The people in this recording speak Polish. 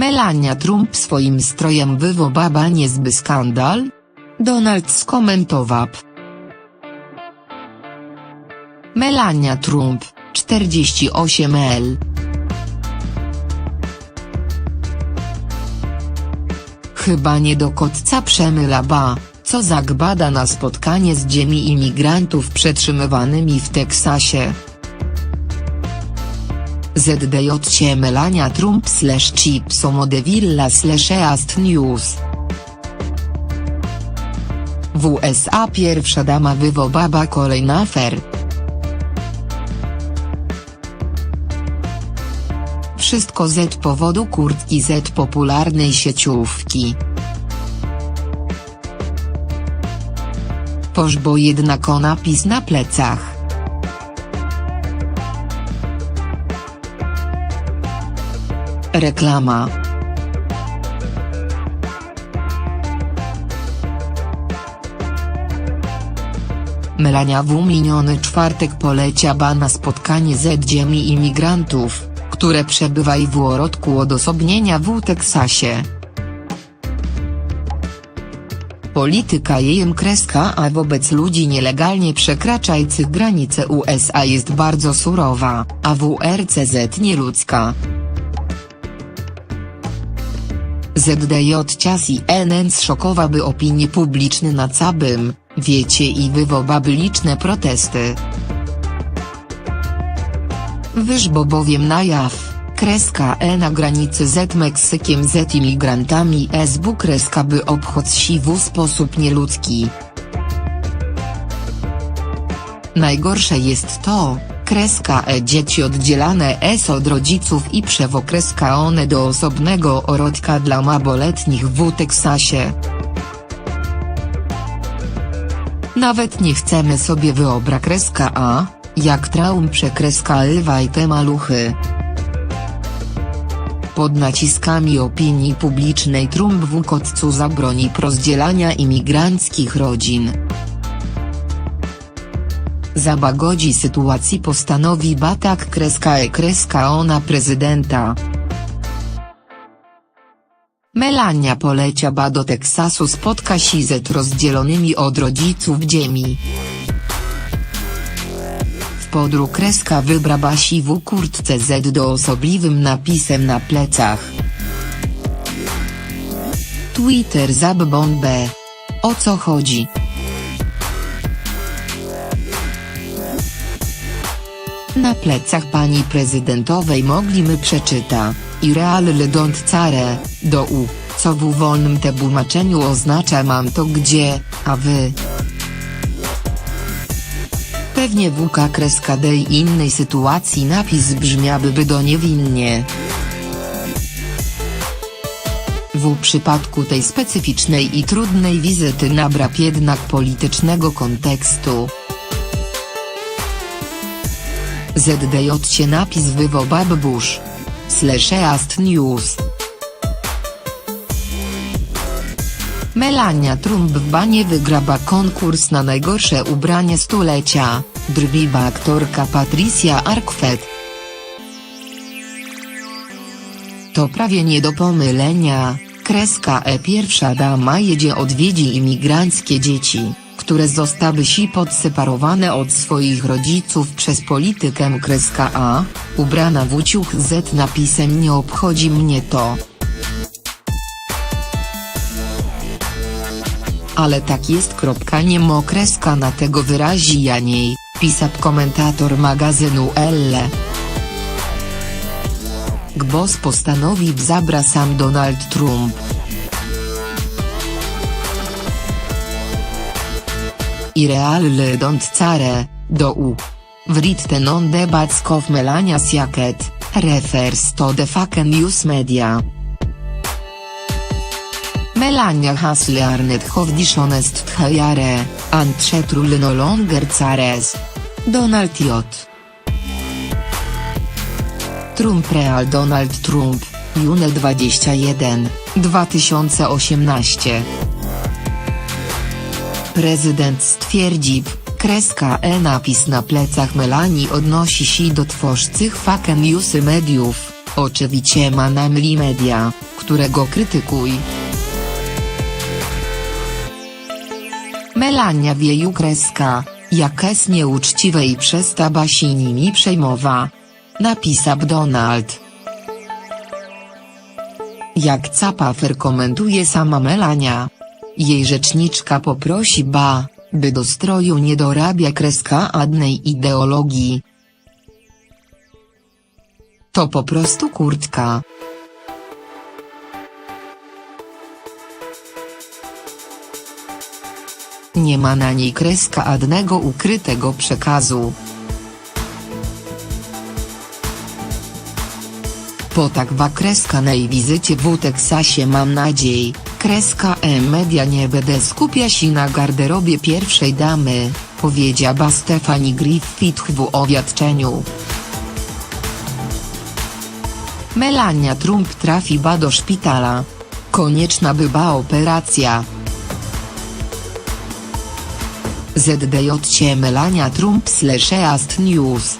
Melania Trump swoim strojem wywobaba niezby skandal? Donald skomentował. Melania Trump, 48L. Chyba nie do kotca przemyla ba, co zagbada na spotkanie z dziemi imigrantów przetrzymywanymi w Teksasie. ZDJ Melania Trump slash Chipso Modevilla slash East News. W USA pierwsza dama wywobaba kolejna afer. Wszystko z powodu kurtki z popularnej sieciówki. Pożbo jednak o napis na plecach. Reklama. Melania w miniony czwartek poleciała na spotkanie z dziemi imigrantów, które przebywają w orodku odosobnienia w Teksasie. Polityka jej kreska a wobec ludzi nielegalnie przekraczających granice USA jest bardzo surowa, a WRCZ nieludzka. ZDJ Cias i NN zszokowaby opinię publiczną na całym, wiecie i wywołaby liczne protesty. Wyżbo bowiem na jaw, kreska E na granicy z Meksykiem z imigrantami SB kreska by obchodzi w sposób nieludzki. Najgorsze jest to, kreska E dzieci oddzielane S od rodziców i przewokreska one do osobnego orodka dla małoletnich w Teksasie. Nawet nie chcemy sobie wyobra kreska A, jak traum przekreska lwa i te maluchy. Pod naciskami opinii publicznej Trump w Kotcu zabroni rozdzielania imigranckich rodzin. Zabagodzi sytuacji postanowi Batak kreska e kreska ona prezydenta. Melania poleciała do Teksasu spotka się z rozdzielonymi od rodziców dziemi. W podru kreska wybrała siwu kurtce Z do osobliwym napisem na plecach. Twitter zabbon B. O co chodzi? Na plecach pani prezydentowej mogliśmy przeczyta, i real le don't care, do u, co w wolnym tłumaczeniu oznacza mam to gdzie, a wy. Pewnie WK kreska D i innej sytuacji napis brzmiałby by do niewinnie. W przypadku tej specyficznej i trudnej wizyty nabra jednak politycznego kontekstu. ZDJ się napis wywobab Bush. Slash East News. Melania Trump w banie wygraba konkurs na najgorsze ubranie stulecia, drwiba aktorka Patricia Arquette. To prawie nie do pomylenia, kreska E pierwsza dama jedzie odwiedzi imigranckie dzieci, które zostały si podseparowane od swoich rodziców przez politykę kreska A, ubrana w uciuch z napisem nie obchodzi mnie to. Ale tak jest. Kropka nie mo kreska na tego wyrazi Janiej, pisał komentator magazynu Elle. Gbos postanowił zabra sam Donald Trump. I real le don't care, do u. Written on debats of Melania Siaket, refers to the fake news media. Melania has learned how dishonest true no longer cares. Donald J. Trump Real Donald Trump, June 21, 2018 Prezydent stwierdził, kreska E napis na plecach Melanii odnosi się do tworzących fake newsy mediów, Oczywiście ma na myśli media, którego krytykuj. Melania wieju kreska, jakaś nieuczciwe i przestaba się nimi przejmowa. Napisał Donald. Jak capafer komentuje sama Melania. Jej rzeczniczka poprosi ba, by do stroju nie dorabia kreska adnej ideologii. To po prostu kurtka. Nie ma na niej kreska adnego ukrytego przekazu. Po tak wa kreska na jej wizycie w Teksasie mam nadzieję, kreska e-media nie będę skupia się na garderobie pierwszej damy, powiedziała Stephanie Griffith w owiadczeniu. Melania Trump trafiła do szpitala. Konieczna była operacja. ZDJ Melania Trump slash East News